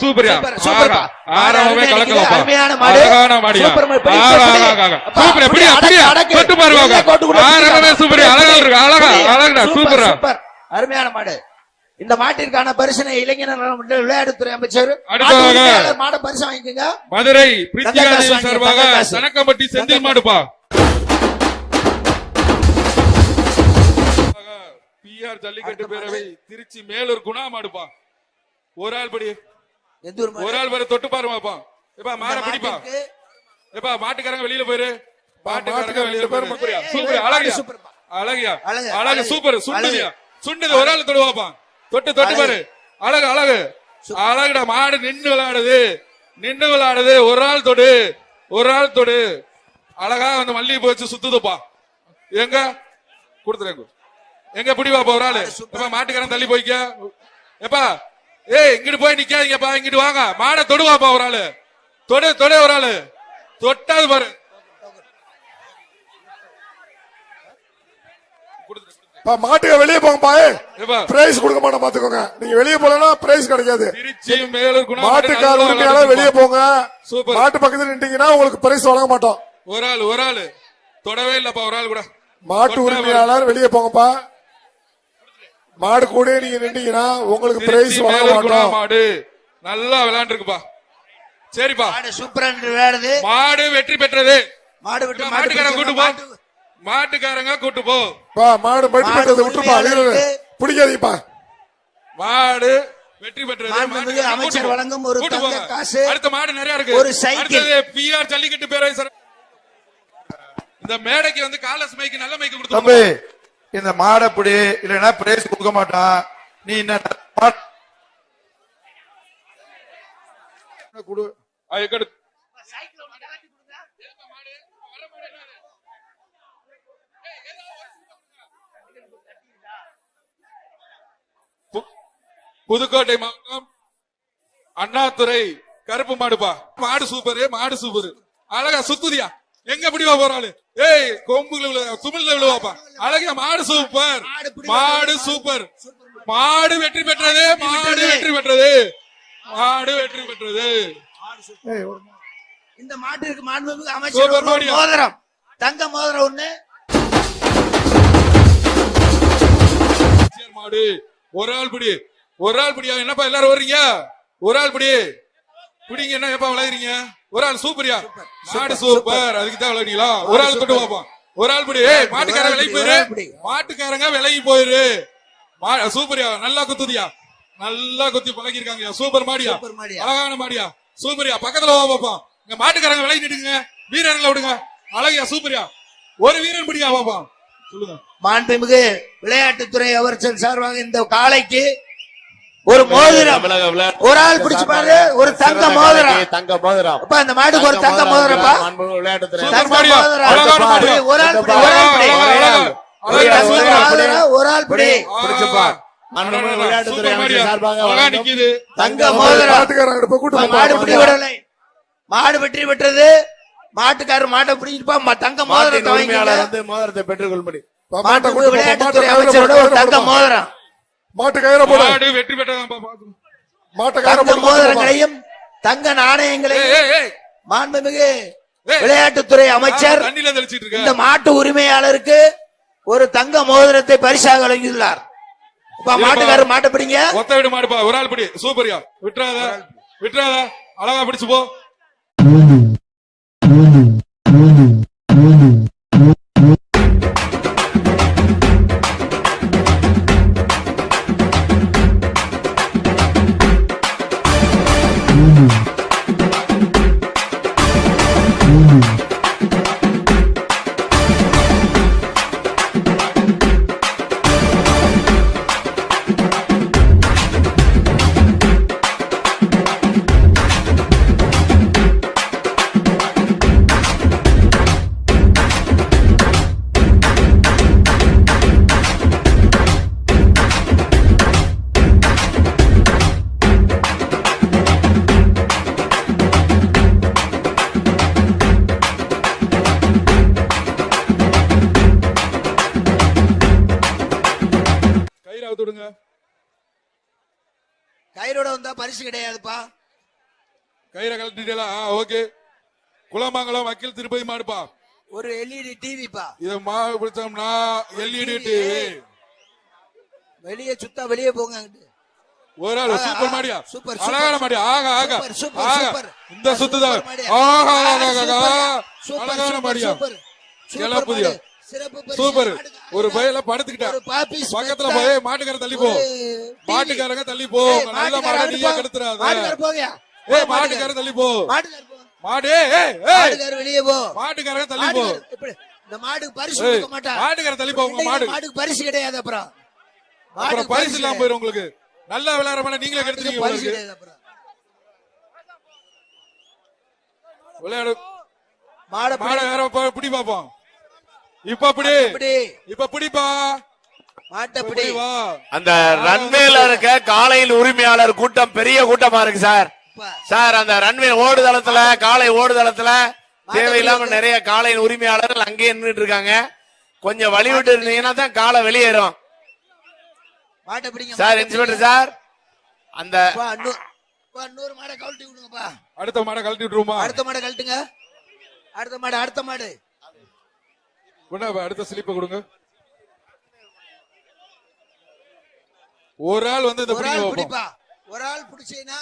சூப்பர்யா கலக்கலப்பா இருக்குது, அருமையான மாடு. அழகான மாடியா சூப்பர். தொட்டு பாருங்க அழகா இருக்கு அழகா. அழகா சூப்பர். அருமையான மாடு. இந்த மாட்டிற்கான பரிசனை இளைஞர் விளையாட்டுத்துறை அமைச்சர் மாட பரிசு வாங்கிக்கோங்க. மதுரை சார்பாக. சனக்கம்பட்டி செந்தில் மாடுப்பா. பிஆர் ஜல்லிக்கட்டு பேரவை திருச்சி மேலூர் குணா மாடுப்பா. ஒரு ஆள் படி. எந்த? ஒரு ஆள் பாரு தொட்டு பாருமாப்பா எப்பா மாட இந்த பிடிப்பா. எப்பா மாட்டுக்காரங்க வெளியில போயிரு. மாட்டுக்காரங்க வெளியில போயிரு. சூப்பர் அழகியா. அழகியா. அழகு, சூப்பர் சுண்டுதியா. சுண்டுது ஒரு ஆள் தொடுவாப்பா தொட்டு தொட்டு பாரு. அழகு அழகு. அழகுடா மாடு நின்னு விளையாடுது. நின்னு விளையாடுது. ஒரு ஆள் தொடு. ஒரு ஆள் தொடு. அழகா வந்து மல்லிகை வச்சு சுத்துதுப்பா. எங்க? கொடுத்துறேன் எங்க பிடிவாப்பா ஒரு ஆளு? எப்பா மாட்டுக்காரன் தள்ளி போய்க்க. எப்பா ஏய் இங்கிட்டு போய் நிக்காதீங்கப்பா இங்கிட்டு வாங்க. மாடை தொடுவாப்பா ஒரு ஆளு. தொடு தொடு ஒரு ஆளு. தொட்டாது பாரு. பா, மாட்டுக்கு வெளியே போங்கப்பா பிரைஸ் கொடுக்க மாட்டோம் பாத்துக்கோங்க நீங்க வெளியே போலனா பிரைஸ் கிடைக்காது. மாட்டுக்கார உரிமையாளர் வெளியே போங்க. சூப்பர். மாட்டு பக்கத்துல நின்றீங்கன்னா உங்களுக்கு பிரைஸ் வழங்க மாட்டோம். ஒரு ஆள் ஒரு ஆளு. தொடவே இல்லப்பா ஒரு ஆள் கூட. மாட்டு உரிமையாளர் வெளியே போங்கப்பா. மாடு கூட நீங்க நின்றீங்கன்னா உங்களுக்கு பிரைஸ் குணா மாட்டோம். மாடு. நல்லா விளையாண்டுருக்குப்பா. சரிப்பா. மாடு சூப்பரா விளையாடுது. மாடு வெற்றி பெற்றது. மாடு விட்டு மாடு மாட்டுக்காரங்க கூட்டு போ. மாட்டு- மாட்டுக்காரங்க கூட்டு போ. பா மாடு மாடு பெற்றது வீரரு. பிடிக்காதீங்கப்பா. மாடு வெற்றி பெற்றது. அமைச்சர். வழங்கும் ஒரு. காசு, அடுத்த மாடு நிறைய இருக்கு. ஒரு சைக்கிள். பிஆர் ஜல்லிக்கட்டு பேரவை சார் இந்த மேடைக்கு வந்து காலஸ் மைக்கு நல்ல மைக்கு கொடுத்து தம்பி இந்த மாடை பிடி இல்லைன்னா பிரைஸ் கொடுக்க மாட்டான். நீ என்ன கொடு. பு- புதுக்கோட்டை மாவட்டம் அண்ணாதுரை கருப்பு மாடுப்பா. மாடு சூப்பர் மாடு சூப்பரு. அழகா சுத்துதியா. எங்க பிடிவா போறாளு ஏய் கொம்புல விழுவா துமிழ்ல விழுவாப்பா. அழகா மாடு சூப்பர். மாடு சூப்பர். மாடு வெற்றி பெற்றது மாடு வெற்றி பெற்றது. மாடு வெற்றி பெற்றது. இந்த மாட்டிற்கு மாண்புமிகு அமைச்சர். மோதிரம். தங்க மோதிரம் ஒண்ணு. மாடு. ஒரு ஆள் பிடி. ஒரு ஆள் பிடியா? என்னப்பா எல்லாரும் வர்றீங்க? ஒரு ஆள் பிடி. பிடிங்க என்ன எப்பா விளையாடுறீங்க? ஒரு ஆள் சூப்பரியா. மாடு சூப்பர். அதுக்கு தான் விளையாடுறீங்களா ஒரு ஆள் தொட்டு பார்ப்போம் ஒரு ஆள் பிடி. ஏய் மாட்டுக்காரங்க விலகி போயிரு. மாட்டுக்காரங்க விலகி போயிரு. சூப்பரியா. நல்லா குத்துதியா? நல்லா குத்தி பழகிருக்காங்க சூப்பர் மாடியா. அழகான மாடியா? சூப்பரியா. பக்கத்துல வா பாப்போம் இங்க மாட்டுக்காரங்க விலகி நிடுங்க வீரர்களை விடுங்க. அழகியா சூப்பரியா. ஒரு வீரன் பிடியா பாப்போம் சொல்லுங்க. மாண்புமிகு விளையாட்டுத்துறை அமைச்சர் சார்பாக இந்த காளைக்கு ஒரு மோதிரம் விளையாட்டு ஒரு ஆள் பிடிச்சு பாரு ஒரு தங்க மோதிரம் தங்க மோதிரம் அப்பா இந்த மாட்டுக்கு ஒரு தங்க மோதிரப்பா மாண்புமிகு விளையாட்டுத்துறை சூப்பர் தங்க மாடியா. மோதிரம். அழகான மாடியா. ஒரு ஆள் பிடி, ஒரு ஆள் பிடி. பிடிச்சுப்பா. விளையாட்டுத்துறை. தங்க மோதிரம். மாடு பிடி விடலை மாடு வெற்றி பெற்றது மாட்டுக்காரர் மாட்டை பிடிச்சிருப்பா ம- தங்க மோதிரத்தை வாங்கிக்கோங்க வந்து மோதிரத்தை பெற்றுக்கொள்படி பா, மாட்டை மாண்புமிகு கூட்டு போப்பா. விளையாட்டுத்துறை அமைச்சரோட ஒரு தங்க. மோதிரம் மாட்டு கயிறை போடு. மாடு வெற்றி பெற்றதாப்பா, பாத்து. மாட்டை கயிறை தங்க போடு கூட்டு போப்பா. மோதிரங்களையும் தங்க நாணயங்களையும். மாண்புமிகு. விளையாட்டுத்துறை அமைச்சர் தண்ணியில தெளிச்சிட்டு. இந்த மாட்டு உரிமையாளருக்கு ஒரு தங்க மோதிரத்தை பரிசாக வழங்கியுள்ளார். இப்ப மாட்டுக்காரர் மாட்டை பிடிங்க. ஒத்த விட மாடுப்பா. ஒரு ஆள் பிடி. சூப்பரியா. விட்டுறாத. விட்டுறாத. அழகா பிடிச்சு போ. கயிறோட வந்தா பரிசு கிடையாதுப்பா. கயிறை கழட்டிட்டா ஓகே. குலமங்கலம் வக்கீல் திருப்பதி மாடுப்பா. ஒரு எல்இடி டிவிப்பா இத மாவு பிடிச்சோம்னா எல்இடி டிவி வெளியே சுத்தா வெளியே போங்க. ஒரு ஆள் சூப்பர் மாடியா? சூப்பர், அழகான. மாடியா? ஆக ஆக சூப்பர், சூப்பர். இந்த சுத்துதான். ஆகா ஆகா, ஆகா, அழகான மாடியா? சூப்பர். Super super. ஒரு. பையில படுத்துக்கிட்டா. ஒரு பாப்பீஸ் பக்கத்துல. போய் மாட்டுக்கார தள்ளி போ. மாட்டுக்காரங்க தள்ளி போ நல்ல மாடை நீயே. கெடுத்துறாத. மாட்டுக்கார தள்ளி போ. மாடு வெளியே போ. மாட்டுக்காரங்க தள்ளி போ இந்த மாடுக்கு பரிசு கொடுக்க மாட்டா. மாட்டுக்கார தள்ளி போ உங்க மாடு. மாடுக்கு பரிசு கிடையாது அப்புறம். அப்புறம் பரிசு இல்லாம போயிரும் உங்களுக்கு. நல்லா விளையாடுற மாதிரி நீங்களே கெடுத்துறீங்க பரிசு கிடையாது அப்புறம். விளையாடு. மாடை மாட வேற பிடி பாப்போம் இப்ப பிடி பிடி இப்ப பிடிப்பா. அந்த ரன்வேல இருக்க காலையில் உரிமையாளர் கூட்டம் பெரிய கூட்டமா இருக்கு சார். சார் அந்த ரன்வே ஓடுதளத்துல காலை ஓடுதளத்துல தேவையில்லாம நிறைய காலையின் உரிமையாளர்கள் அங்கேயே நின்றுட்டு இருக்காங்க. கொஞ்சம் வழி விட்டு இருந்தீங்கன்னா தான் காலை வெளியேறும். சார் இன்ஸ்பெக்டர் சார் அந்த இன்னொரு மாடை கழட்டி விடுங்கப்பா. அடுத்த மாடை கழட்டி விட்டுருமா அடுத்த மாடை கழட்டுங்க. அடுத்த மாடு அடுத்த மாடு. அடுத்த ஸ்லிப்ப கொடுங்க. ஒரு ஆள் வந்து இந்த ஒரு ஆள். பிடிப்பா. ஒரு ஆள் பிடிச்சீங்கன்னா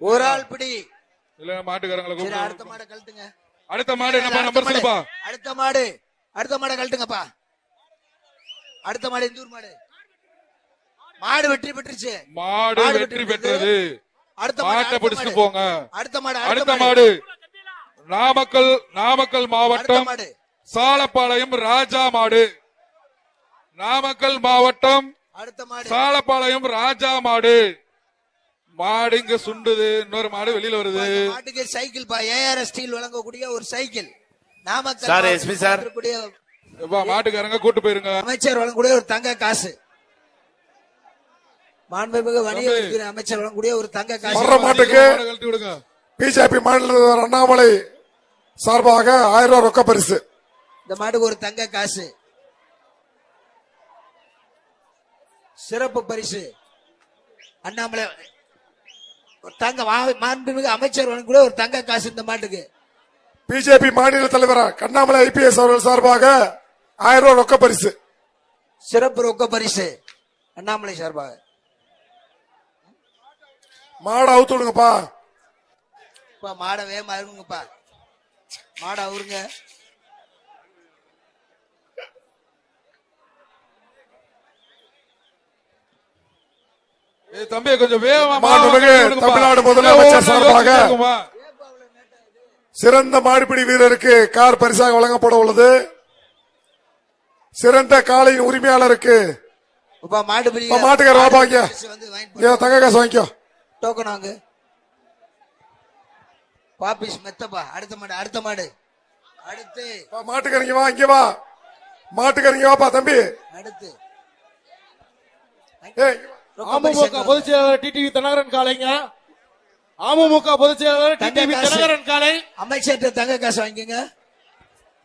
ஒரு ஆள் பிடி. இல்ல மாட்டுக்காரங்களை சரி அடுத்த கூப்பிட்டு மாடை கழட்டுங்க. அடுத்த மாடு அடுத்த நம்பர் மாடு. சொல்லுப்பா அடுத்த மாடு. அடுத்த மாடை கழட்டுங்கப்பா. அடுத்த மாடு இந்த ஊர் மாடு? மாடு வெற்றி பெற்றுச்சு. மாடு மாடு வெற்றி வெற்றி பெற்றது. அடுத்த மாடு மாட்டை அடுத்த பிடிச்சிட்டு மாடு. போங்க. அடுத்த மாடு அடுத்த மாடு. நாமக்கல் நாமக்கல் மாவட்டம் மாடு. சாலப்பாளையம் ராஜா மாடு. நாமக்கல் மாவட்டம் அடுத்த மாடு. சாலப்பாளையம் ராஜா மாடு. மாடு இங்க சுண்டுது இன்னொரு மாடு வெளியில வருது. மாட்டுக்கு சைக்கிள் பா ஏஆர்எஸ் ஸ்டீல் வழங்கக்கூடிய ஒரு cycle. Namakkal sir, SP sir. மாட்டுக்காரங்க கூட்டு போயிருங்க. அமைச்சர் வழங்கக்கூடிய ஒரு தங்க காசு. மாண்புமிகு வணிக அமைச்சர் வழங்கக்கூடிய ஒரு தங்க காசு. மாட்டுக்கு. பிஜேபி மாநில அண்ணாமலை சார்பாக ஆயிரம் ரூபாய் ரொக்க பரிசு. இந்த மாட்டுக்கு ஒரு தங்க காசு. சிறப்பு பரிசு. அண்ணாமலை ஒரு தங்க மாண்புமிகு அமைச்சர் வழங்கக்கூடிய ஒரு தங்க காசு இந்த மாட்டுக்கு. பிஜேபி மாநில தலைவர் கண்ணாமலை ஐபிஎஸ் அவர்கள் சார்பாக ஆயிரம் ரூபாய் ரொக்க பரிசு. சிறப்பு ரொக்க பரிசு. அண்ணாமலை சார்பாக. மாடை அவுத்து விடுங்கப்பா. இப்ப மாடை வேகமா இருக்குங்கப்பா மாடை அவருங்க தம்பி கொஞ்சம். தமிழ்நாடு முதலமைச்சர் சார்பாக? சிறந்த மாடுபிடி வீரருக்கு கார் பரிசாக வழங்கப்பட உள்ளது சிறந்த காளையின் உரிமையாளருக்கு இப்ப மாடு பிடி இப்ப மாட்டுக்காரர் வாப்பா இங்க. வந்து வாங்கிட்டு ஏன் தங்க காசு வாங்கிக்கோ டோக்கன் வாங்கு பாப்பிஸ் மெத்தப்பா அடுத்த மாடு அடுத்த மாடு. அடுத்து. அப்பா, மாட்டுக்காரங்க வா இங்க வா. மாட்டுக்காரங்க வாப்பா தம்பி. அடுத்து. அமமுக பொதுச் செயலாளர் டிடிவி தினகரன் காலைங்க. அமமுக பொதுச் செயலாளர் டிடிவி. தினகரன் காலை. அமைச்சர்கிட்ட தங்க காசு வாங்கிக்கோங்க.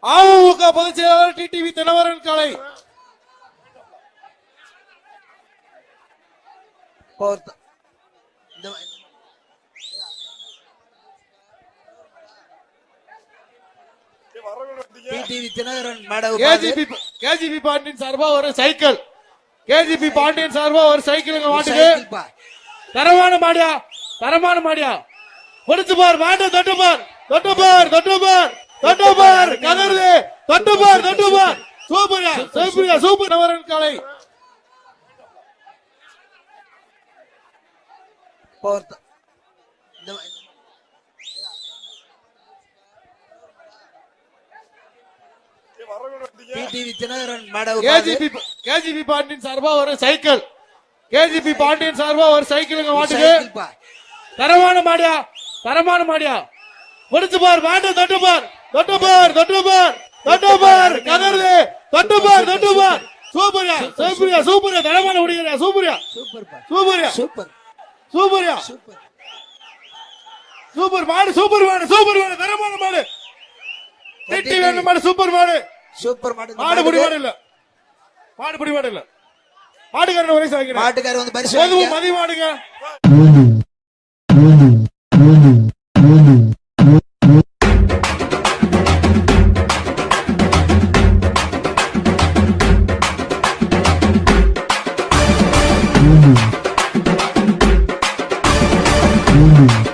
அமமுக பொதுச் செயலாளர் டிடிவி தினகரன் காலை. இந்த TTV Dhinakaran madam KGB KGB Pandian. சார்பா ஒரு சைக்கிள். கேஜிபி பாண்டியன் சார்பா ஒரு சைக்கிள் மாட்டுக்கு. தரமான மாடியா? தரமான மாடியா? கொடுத்து பார் மாட்டு தொட்டு பார் தொட்டு பார் தொட்டு பார் தொட்டு பார் கதறுது தொட்டு பார் தொட்டு பார். சூப்பர்யா சூப்பர்யா சூப்பர். நவரன் காலை. இப்போ ஒரு த- இந்த TTV Dhinakaran madam KGB KGB Pandian சார்பா ஒரு சைக்கிள். கேஜிபி பாண்டியன் சார்பா ஒரு சைக்கிள் மாட்டுக்கு. தரமான மாடியா? தரமான மாடியா? கொடுத்து பார் மாட்டு தொட்டு பார் தொட்டு பார் தொட்டு பார் தொட்டு பார் கதறுது தொட்டு பார் தொட்டு பார். சூப்பர்யா சூப்பர்யா சூப்பர்யா தரமான முடியா சூப்பர்யா. சூப்பர்யா. சூப்பர். சூப்பர்யா. சூப்பர். சூப்பர் மாடு சூப்பர் மாடு சூப்பர் மாடு தரமான மாடு. திட்டி வேணும் மாடு சூப்பர் மாடு. சூப்பர் மாடு மாடு புடி. மாடு இல்ல மாடு புடி மாடு இல்ல மாட்டுக்காரன் பரிசு வாங்கிக்கிறேன் மாட்டுக்காரர் வந்து பரிசு மது வாங்கிக்க. மதிய மாடுங்க LED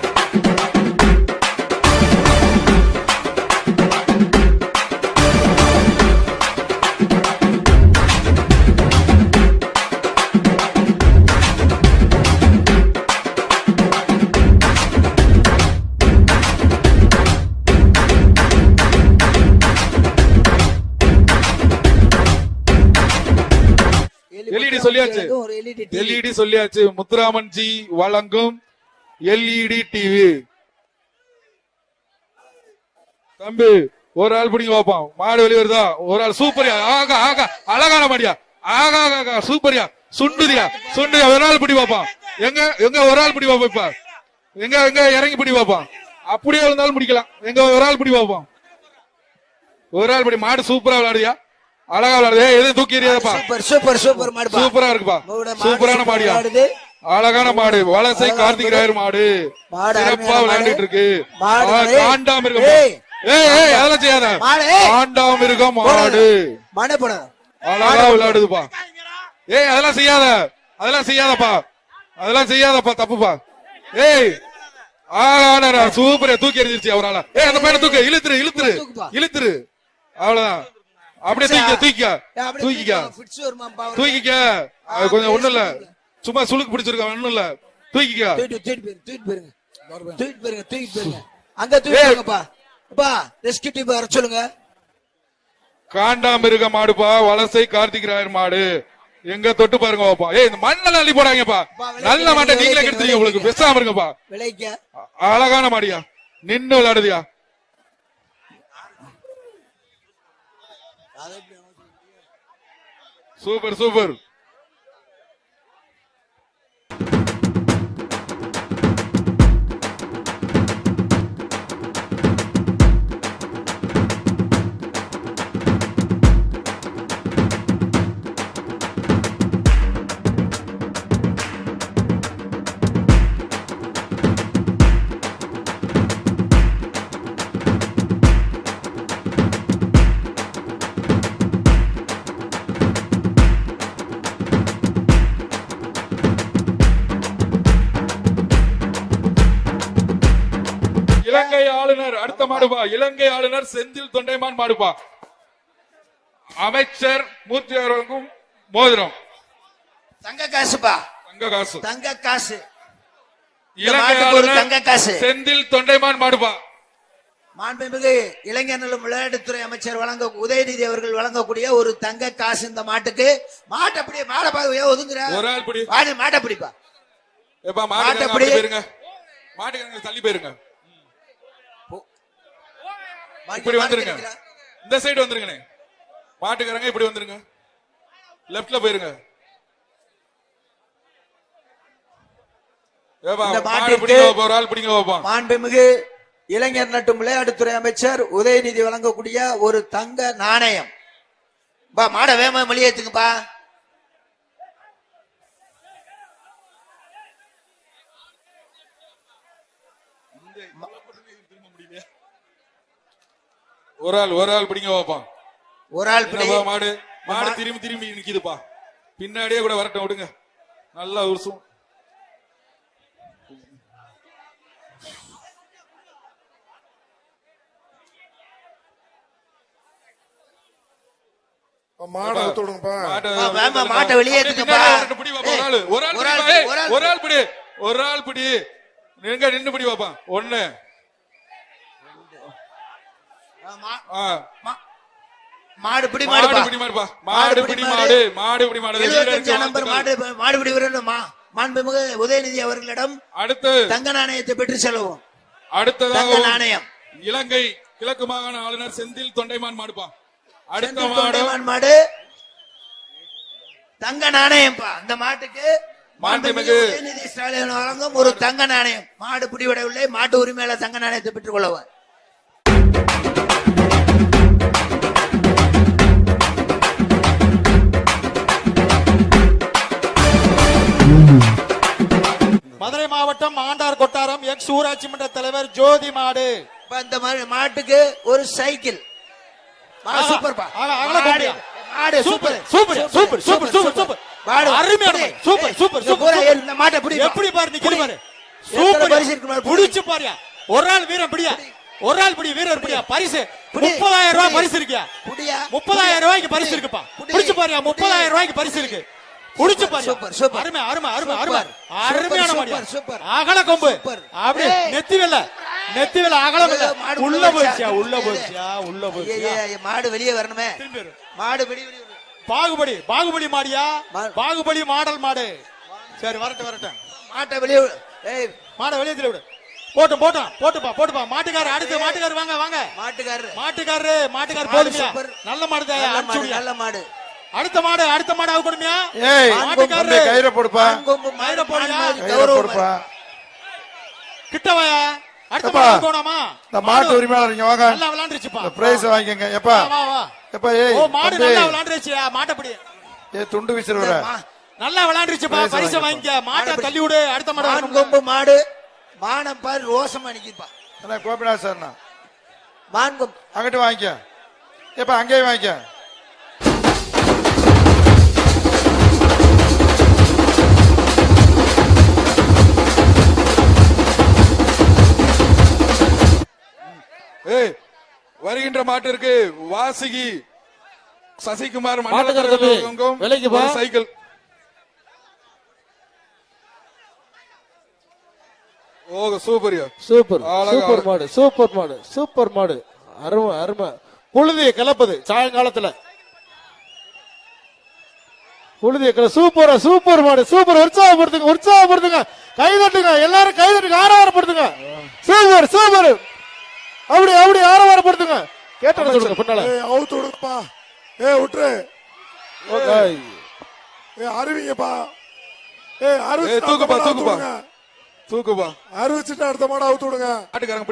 எல்இடி எல்இடி சொல்லியாச்சு. முத்துராமன் ஜி வழங்கும் எல்இடி டிவி தம்பி ஒரு ஆள் பிடிங்க பார்ப்போம் மாடு வெளியே வருதா ஒரு ஆள் சூப்பரியா. ஆகா ஆகா. அழகான மாடியா. ஆகா ஆகா, சூப்பரியா. சுண்டுதியா. சுண்டுதியா. ஒரு ஆள் பிடி பார்ப்போம் எங்க எங்க ஒரு ஆள் பிடி பார்ப்போம் இப்ப? எங்க எங்க இறங்கி பிடி பார்ப்போம் அப்படியே இருந்தாலும் முடிக்கலாம் எங்க ஒரு ஆள் பிடி பார்ப்போம் ஒரு ஆள் பிடி. மாடு சூப்பரா விளையாடுதியா? அழகா விளையாடுது. எதுவும் தூக்கி எறியாதப்பா? சூப்பர் சூப்பர் சூப்பர் மாடு சூப்பரா இருக்குப்பா சூப்பரான சூப்பரா மாடியா. அழகான மாடு. வலசை கார்த்திக் ராயர் மாடு. சிறப்பா விளையாண்டுட்டு இருக்கு. காண்டாம இருக்க ஏய். ஏய் ஏய் அதெல்லாம் செய்யாத. காண்டாம இருக்க மாடு. அழகா விளையாடுதுப்பா. ஏய் அதெல்லாம் செய்யாத. அதெல்லாம் செய்யாதப்பா. அதெல்லாம் செய்யாதப்பா தப்புப்பா. ஏய். ஆனா சூப்பரா. தூக்கி எறிஞ்சிருச்சு அவரால. ஏய் அந்த பையனை தூக்கு. இழுத்துரு இழுத்துரு. இழுத்துரு. அவ்வளவுதான். அப்படியே தூக்கிக்க தூக்கிக்க. தூக்கிக்க. தூக்கிக்க. அது கொஞ்சம் ஒண்ணும் இல்ல. சும்மா சுளுக்கு பிடிச்சிருக்க ஒண்ணும் இல்ல. தூக்கிக்க. தூக்கிட்டு போயிருங்க. தூக்கிட்டு போயிருங்க தூக்கிட்டு போயிருங்க. அங்க தூக்கிட்டு போங்கப்பா அப்பா ரெஸ்கியூ டீம் வர சொல்லுங்க. காண்டாமிருக மாடுப்பா வலசை கார்த்திக் ராயர் மாடு. எங்க தொட்டு பாருங்க பாப்பா ஏய் இந்த மண்ணெல்லாம் அள்ளி போடாங்கப்பா நல்ல மாட்டை நீங்களே கெடுத்துறீங்க உங்களுக்கு. பேசாம இருங்கப்பா. விளைக்க அழகான மாடியா. நின்னு விளையாடுதியா. சூப்பர் சூப்பர் இலங்கை ஆளுநர் செந்தில் தொண்டைமான் மாடுப்பா. அமைச்சர் மூர்த்தி அவர்களுக்கும் மோதிரம். தங்க காசுப்பா. தங்க காசு. தங்க காசு. இலங்கை ஒரு தங்க ஆளுநர் காசு. செந்தில் தொண்டைமான் மாடுப்பா. மாண்புமிகு இளைஞர்களும் விளையாட்டுத்துறை அமைச்சர் வழங்க உதயநிதி அவர்கள் வழங்கக்கூடிய ஒரு தங்க காசு இந்த மாட்டுக்கு. மாட்டை அப்படியே மாடை பாதுவே ஒதுங்குற? ஒரு ஆள் பிடி. வாடி மாட்டை பிடிப்பா. மாட்டை பிடி. மாட்டுக்கு தள்ளி போயிருங்க. இப்படி வந்துருங்க. இந்த சைடு வந்துருங்கண்ணே. மாட்டுக்காரங்க இப்படி வந்துருங்க. லெப்ட்ல போயிருங்க. மாண்புமிகு இளைஞர் நட்டும் விளையாட்டுத்துறை அமைச்சர் உதயநிதி வழங்கக்கூடிய ஒரு தங்க நாணயம். மாடை வேகமா வெளியேத்துங்கப்பா ஒரு ஆள் ஒரு ஆள் பிடிங்க பாப்போம் ஒரு ஆள் பிடி என்னப்பா மாடு மாடு திரும்பி திரும்பி நிக்குதுப்பா. பின்னாடியே கூட வரட்டும் விடுங்க. நல்லா உருசும். மாடை விடுங்கப்பா. மாட்டை- மாட்டை வெளியே அப்படியே எடுத்துக்கப்பா. பின்னாடி வரட்டும், பிடி பாப்பா, ஒரு ஆளு. ஒரு ஆள் பிடி ஒரு ஆள் பிடி. நின்னு பிடி பாப்பா. மா- மாடு பிடி மாடு மாடுப்பா. பிடி மாடுப்பா. மாடு பிடி மாடு. மாடு. பிடி மாடு. வெளியில எழுபத்தஞ்சு இருக்கு, நம்பர் வாழ்த்துக்கள். மாடு மாடுபிடி வீரர் மா மாண்புமிகு உதயநிதி அவர்களிடம் அடுத்து. தங்க நாணயத்தை பெற்று செல்வோம். அடுத்ததாக நாணயம். இலங்கை கிழக்கு மாகாண ஆளுநர் செந்தில் தொண்டைமான் மாடுப்பா. அடுத்த தொண்டைமான் மாடு. தங்க நாணயம்ப்பா. அந்த மாட்டுக்கு மாண்புமிகு உதயநிதி ஸ்டாலின் வழங்கும் ஒரு தங்க நாணயம். மாடு பிடிவிடவில்லை மாட்டு உரிமையாளர் தங்க நாணயத்தை பெற்றுக் கொள்ளவர். எக்ஸ் ஊராட்சி மன்ற தலைவர் ஜோதி மாடு. இப்ப மாதிரி மாட்டுக்கு ஒரு சைக்கிள். அகல மாடு super super super super super super மாடு அருமையான. சூப்பர் சூப்பர் சூப்பர் பூரா சூப்பர். இந்த மாட்டை பிடி எப்படி பாரு நிக்கிற பாரு சூப்பர் பரிசு இருக்கு. புடிச்சு பாரியா. ஒரு ஆள் வீரன் பிடியா? ஒரு ஆள் பிடி வீரர் பிடியா? பரிசு. முப்பதாயிரம் ரூபாய். பரிசு இருக்கியா? முப்பதாயிரம் ரூபாய்க்கு பரிசு. இருக்குப்பா. புடி. புடிச்சு பாரியா. முப்பதாயிரம் ரூபாய்க்கு பரிசு இருக்கு. புடிச்சு பாரு சூப்பர், சூப்பர். அருமை அருமை அருமை. அருமை அருமையான மாடியா சூப்பர். அகல கொம்பு ஏய். நெத்தி வெல்ல நெத்தி வெல்ல ஏய், மாடு உள்ள வச்சா. உள்ள போயிடுச்சியா உள்ள ஐயே, மாடு வெளியே வரணுமே. மாடு வெளியே. பாகுபலி பாகுபலி மாடியா பாகுபலி மாடல் மாடு சரி வரட்டும் வரட்டும் மாட்டை வெளியே. ஏய் மாடை வெளியே தள்ளி விடு போட்டும் போட்டும் போட்டுப்பா போட்டுப்பா மாட்டுக்காரர் அடுத்து மாட்டுக்காரர் வாங்க வாங்க மாட்டுக்காரரு மாட்டுக்காரரு மாட்டுக்காரர் மாடு போதுமியா சூப்பர். நல்ல மாடு தான். நல்ல மாடு அடுத்த மாடு அடுத்த மாடு அவுக்கணுமியா ஏய் மாட்டுக்காரரு. கயிறை போடுப்பா. மயிரை போடுயா. கயிறை போடுப்பா. கிட்ட வாயா அடுத்த? மாடு அவுக்கணுமா இந்த மாட்டு உரிமையாளர் இங்க வாங்க. நல்லா விளையாண்டுருச்சுப்பா இந்த பிரைஸ் வாங்கிக்கங்க எப்பா? வா, வா. எப்பா ஏய் ஓ மாடு நல்லா விளையாண்டுருச்சியா மாட்டப்படி ஏய் துண்டு விசிறுவர மா- நல்லா விளையாண்டுருச்சுப்பா பிரைஸ் பரிசு. வாங்கிக்க. மாட்டை தள்ளி விடு அடுத்த மாடு வரணும்ல. மான்கொம்பு மாடு. மானம் பாரு ரோசமா நிக்கிப்பா அண்ணா கோபிநாத் சார்ண்ணா மான்கொம்பு. அங்கிட்டு வாங்கிக்க. எப்பா அங்கேயும் வாங்கிக்க. வருகின்ற மாட்டிற்கு வாசுகி சசிகுமார் மண்டல மாட்டுக்காரர் தலைவர் தம்பி, அவர்களுக்கும் விலைக்கு வா. ஒரு சைக்கிள். ஓ சூப்பர் சூப்பர். மாடு சூப்பர் மாடு சூப்பர் மாடு. அருமை அருமை. புழுதியை கலப்பது சாயங்காலத்துல. புழுதியை கல சூப்பரா சூப்பர் மாடு சூப்பர். உற்சாகப்படுத்துங்க உற்சாகப்படுத்துங்க. கை தட்டுங்க எல்லாரும் கை தட்டுங்க ஆரவாரப்படுத்துங்க. Super super. அப்படி அப்படி ஆரவாரப்படுத்துங்க கேட்டது சொல்லுங்க பின்னால ஏய் அவுத்து விடுங்கப்பா. ஏய் விட்டுரு. ஓகே. ஏய் அறிவிங்கப்பா. ஏய் ஏய், அறிவிச்சு தூக்குப்பா, அவுத்து தூக்குப்பா. விடுங்க. தூக்குப்பா. அறிவிச்சுட்டு அடுத்த மாடு அவுத்து விடுங்க. மாட்டுக்காரங்க